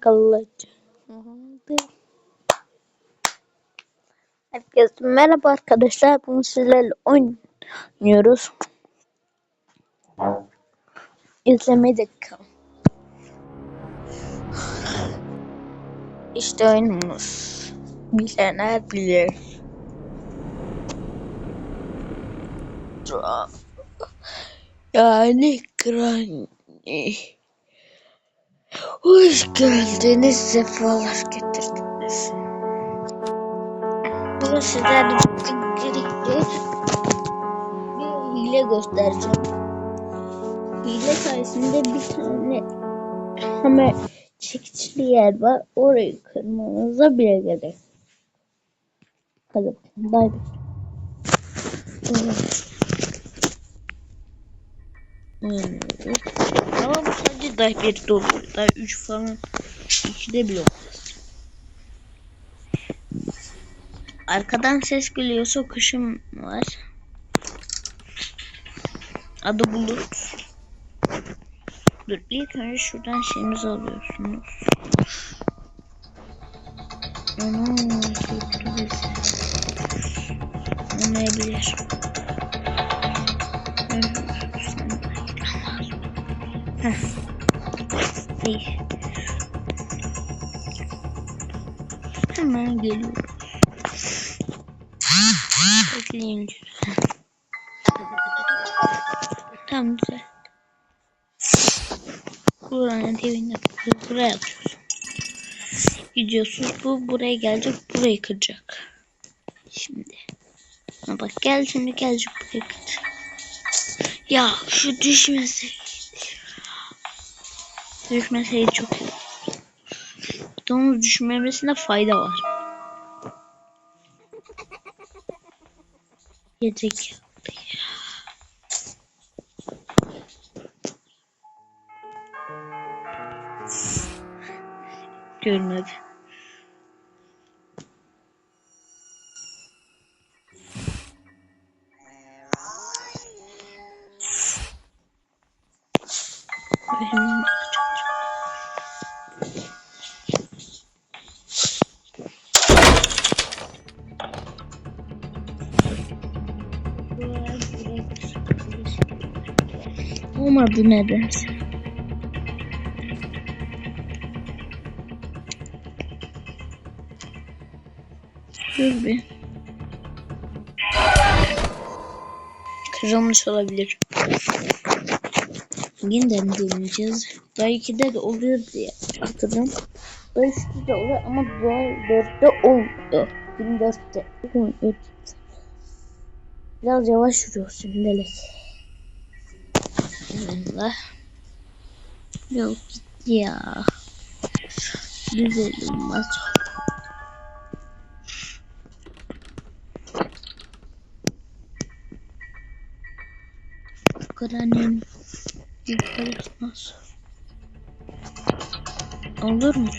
Kalıcı. Herkese merhaba arkadaşlar. Bugün sizlerle oynuyoruz. İzlemeye de. İşte oyunumuz. Bilenler bilir. Yani Granny. Hoş geldiniz, sefalar getirdiniz. Bugün sizlerle birlikte bir hile göstereceğim. Hile sayesinde bir tane hemen çekiçli yer var. Orayı kırmanıza bile gerek. Hadi bakalım, bay bay. Evet. Daha bir dolu. Daha 3 falan. 2'de bile olmaz. Arkadan ses geliyorsa kuşum var. Adı Bulut. Dur ilk önce şuradan şeyimizi alıyorsunuz. Ana tuttu bizi. Olmayabilir. Heh. İyi. Hemen geliyorum. Bekleyin lütfen. Tamam güzel. Buranın dibinde buraya atıyorsun. Gidiyorsunuz bu buraya gelecek burayı kıracak. Şimdi. Bak gel şimdi gelecek buraya kıracak. Ya şu düşmeseydi. Düşmeseydi çok iyi. Onun düşmemesine fayda var. Ya. Görmedi. Olmadı nedense. Dur bir. Kırılmış olabilir. Yeniden deneyeceğiz. Belki de oluyor diye hatırlıyorum. Daha üçte de oluyor ama daha dörtte olmuyor. 24'te olmuyor. Biraz yavaş yürüyor şimdilik. Allah. Yok gitti ya. Güzel olmaz. Granny'nin yukarı çıkmaz. Olur mu?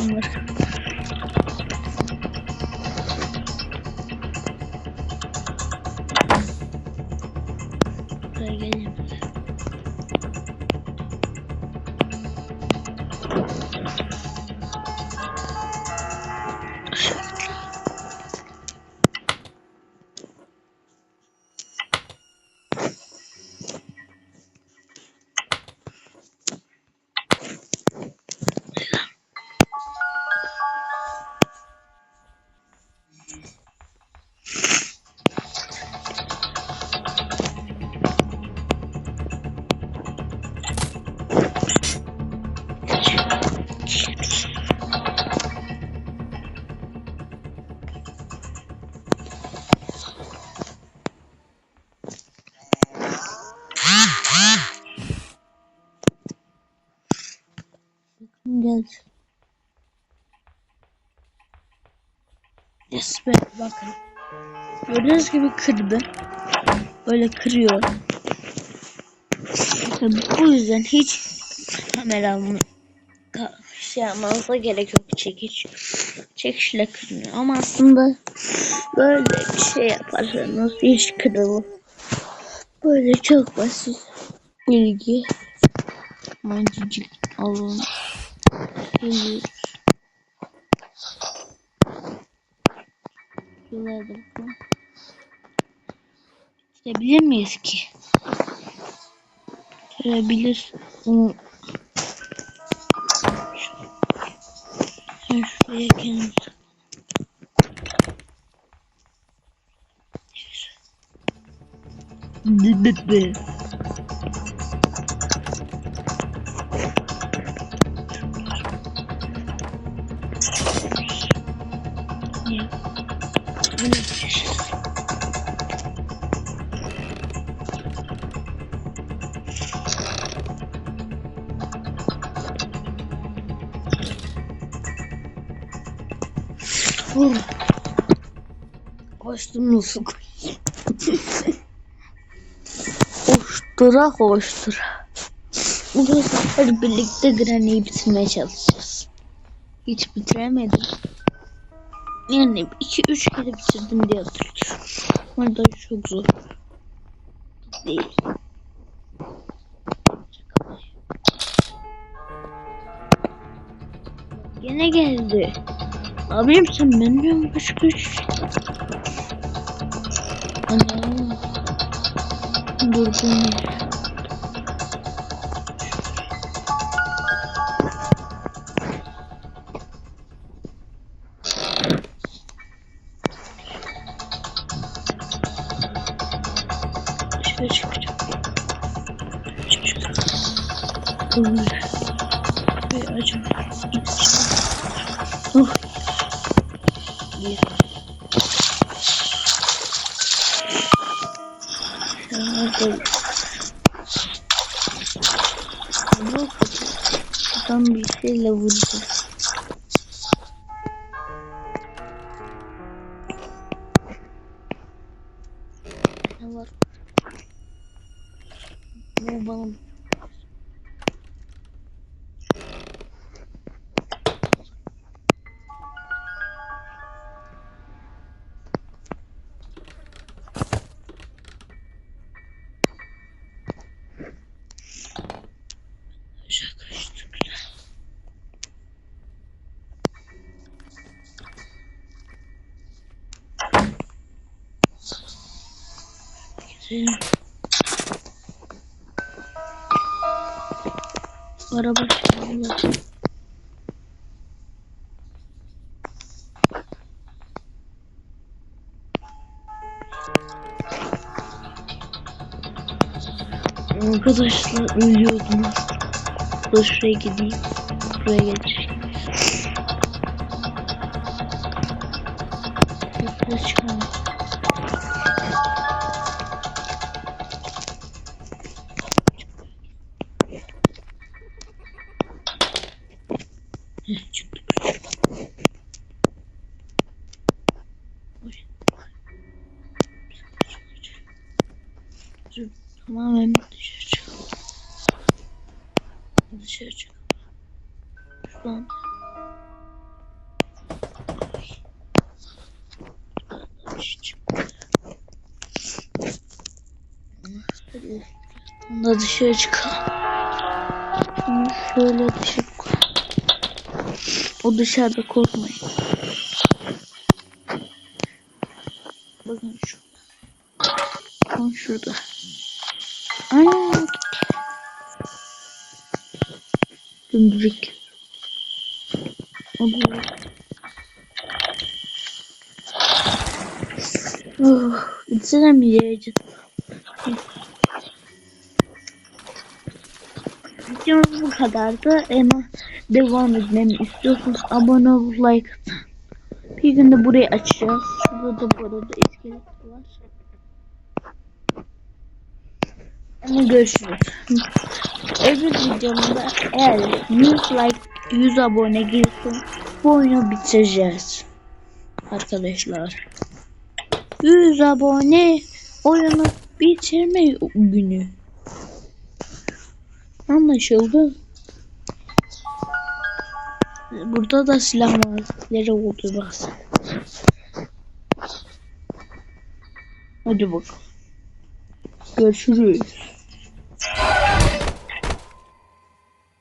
Olur. Buraya geleyim. Gel. Yes bakın. Gördüğünüz gibi kırdı. Böyle kırıyor. Tabii bu yüzden hiç kameramı şey yapmanıza gerek yok çekiç. Çekişle kırmıyor ama aslında böyle bir şey yaparsanız hiç kırılır. Böyle çok basit. bilgi mancıcık alın geliyoruz. Şuralarda bakalım. Bitirebilir miyiz ki? Bitirebilir. Ama Sen şuraya kendimiz Dıdıdı. Koştum nasıl koştura koştura. Bu sefer birlikte Granny'yi bitirmeye çalışacağız. Hiç bitiremedim. Yani 2-3 kere bitirdim diye hatırlıyorum. Ama da çok zor. Değil. Gene geldi. Abim sen benimle başka üç. Ana. Durdum. Uy. Ve acım. Oh. Bu Buradan bir şeyle vuracağız. Ne var? Bu bana Gidelim. Araba çalıyor. Arkadaşlar ölüyordum. Dur şuraya gideyim. Buraya geçeyim. Yukarı çıkalım. Dur, Tamamen dışarı çıkalım. Dışarı çıkalım. Şu an. Onda dışarı çıkalım. Şöyle dışarı koy. O dışarıda korkmayın. Dümdürük. O da Oh, bitiremeyeceğiz. Videomuz bu kadardı. Ama devam etmemi istiyorsanız abone ol, like. Bir gün de burayı açacağız. Şurada da bu arada var. Ama görüşürüz. Öbür videomda eğer 100 like 100 abone gelirse bu oyunu bitireceğiz. Arkadaşlar. 100 abone oyunu bitirme günü. Anlaşıldı. Burada da silah malzemeleri oldu bak. Hadi bakalım. Görüşürüz. Ah!